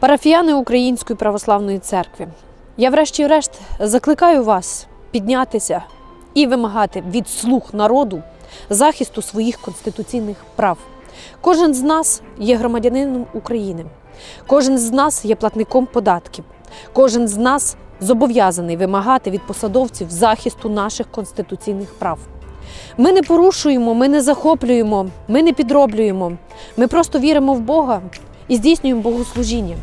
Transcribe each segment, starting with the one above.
Парафіяни Української православної церкви. Я, врешті-решт, закликаю вас піднятися і вимагати від слуг народу захисту своїх конституційних прав. Кожен з нас є громадянином України, кожен з нас є платником податків, кожен з нас зобов'язаний вимагати від посадовців захисту наших конституційних прав. Ми не порушуємо, ми не захоплюємо, ми не підроблюємо. Ми просто віримо в Бога і здійснюємо богослужіння.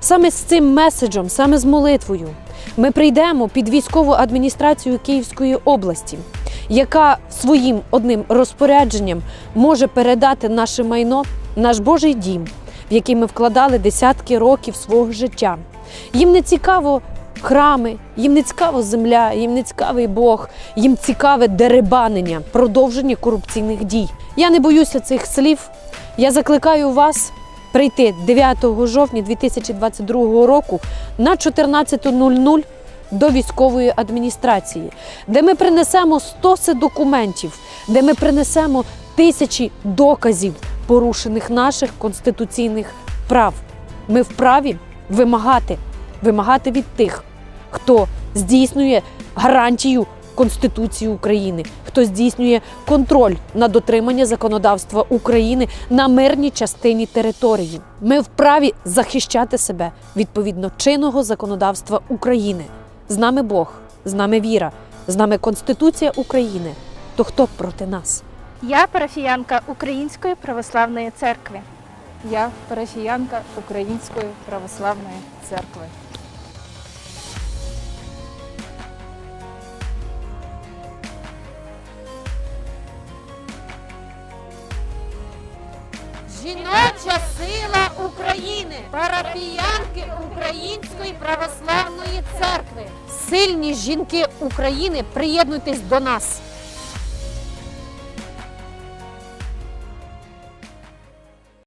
Саме з цим меседжем, саме з молитвою, ми прийдемо під військову адміністрацію Київської області, яка своїм одним розпорядженням може передати наше майно, наш Божий дім, в який ми вкладали десятки років свого життя. Їм не цікаво храми, їм не цікаво земля, їм не цікавий Бог, їм цікаве деребанення, продовження корупційних дій. Я не боюся цих слів. Я закликаю вас прийти 9 жовтня 2022 року на 14.00 до військової адміністрації, де ми принесемо стоси документів, де ми принесемо тисячі доказів порушених наших конституційних прав. Ми вправі вимагати, вимагати від тих, хто здійснює гарантію Конституції України, хто здійснює контроль на дотримання законодавства України на мирній частині території. Ми вправі захищати себе відповідно чинного законодавства України. З нами Бог, з нами віра, з нами Конституція України. То хто проти нас? Я парафіянка Української православної церкви. Я парафіянка Української православної церкви. Жіноча сила України, парафіянки Української православної церкви. Сильні жінки України, приєднуйтесь до нас.